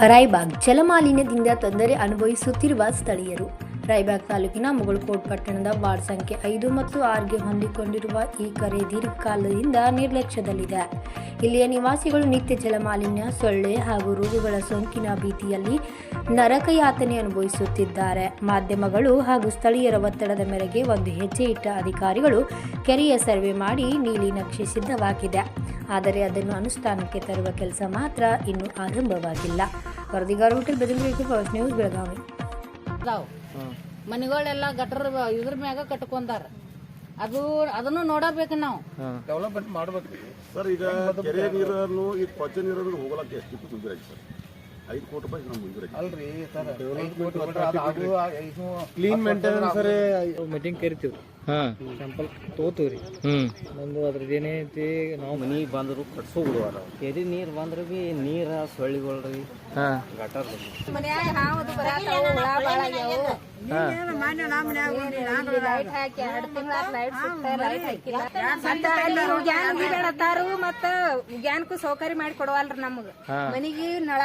ರಾಯಬಾಗ್ ಜಲಮಾಲಿನ್ಯದಿಂದ ತೊಂದರೆ ಅನುಭವಿಸುತ್ತಿರುವ ಸ್ಥಳೀಯರು. ರಾಯಬಾಗ್ ತಾಲೂಕಿನ ಮುಗಳಕೋಟ್ ಪಟ್ಟಣದ ವಾರ್ಡ್ ಸಂಖ್ಯೆ ಐದು ಮತ್ತು ಆರ್ಗೆ ಹೊಂದಿಕೊಂಡಿರುವ ಈ ಕರೆ ದೀರ್ಘಕಾಲದಿಂದ ನಿರ್ಲಕ್ಷ್ಯದಲ್ಲಿದೆ. ಇಲ್ಲಿಯ ನಿವಾಸಿಗಳು ನಿತ್ಯ ಜಲಮಾಲಿನ್ಯ, ಸೊಳ್ಳೆ ಹಾಗೂ ರೋಗಗಳ ಸೋಂಕಿನ ಭೀತಿಯಲ್ಲಿ ನರಕ ಯಾತನೆ ಅನುಭವಿಸುತ್ತಿದ್ದಾರೆ. ಮಾಧ್ಯಮಗಳು ಹಾಗೂ ಸ್ಥಳೀಯರ ಒತ್ತಡದ ಮೇರೆಗೆ ಒಂದು ಹೆಜ್ಜೆ ಇಟ್ಟ ಅಧಿಕಾರಿಗಳು ಕೆರೆಯ ಸರ್ವೆ ಮಾಡಿ ನೀಲಿ ನಕ್ಷೆ ಸಿದ್ಧವಾಗಿದೆ. ಆದರೆ ಅದನ್ನು ಅನುಷ್ಠಾನಕ್ಕೆ ತರುವ ಕೆಲಸ ಮಾತ್ರ ಇನ್ನೂ ಆರಂಭವಾಗಿಲ್ಲ. ವರದಿಗಾರ ಹೋಟೆಲ್ ಬೆದರಿಕೆ ನ್ಯೂಸ್ ಬೆಳಗಾವಿ. ಮನೆಗಳೆಲ್ಲ ಗಟರ್ ಇದ್ರ ಮ್ಯಾಗ ಕಟ್ಕೊಂಡಾರ. ಅದು ಅದನ್ನು ನೋಡಬೇಕು ನಾವು. ಡೆವಲಪ್ಮೆಂಟ್ ಮಾಡ್ಬೇಕು ಸರ್ ಈಗ ಕೆರೆ ನೀರನ್ನು ಈ ಕೊಚ್ಚೆ ನೀರನ್ನು ಹೋಗಲಕ್ಕೆ ಎಷ್ಟು ಮಂಜೂರು ಆಯ್ತು ಸರ್? ಐದು ಕೋಟಿ ರೂಪಾಯಿ ನಮ್ಮ ಮುಂದೆ ಅಲ್ರಿ ಸರ್ ಕ್ಲೀನ್ ಮೇಂಟೆನೆನ್ಸ್ ಮೀಟಿಂಗ್ ಕರಿತೀವಿ ಹಾ. ಸ್ಯಾಂಪಲ್ ತೋತೀವ್ರಿ ಹ್ಮ್. ನಮ್ದು ಅದ್ರದ್ದು ಏನೈತಿ ನಾವು ಮನಿಗೆ ಬಂದ್ರು ಕಟ್ಸೋ ಬಿಡುವಾರ ಕೆರೆ ನೀರು ಬಂದ್ರ ಬಿ ನೀರ ಸೊಳ್ಳಿಗಳ್ರಿ ಗಟರ್ ಗಟಾರ್ ಮತ್ತ ಉಗ್ಯಾನಕ್ಕೂ ಸೌಕರ್ಯ ಮಾಡಿ ಕೊಡವಲ್ರಿ ನಮಗ. ಮನಿಗೆ ನಳ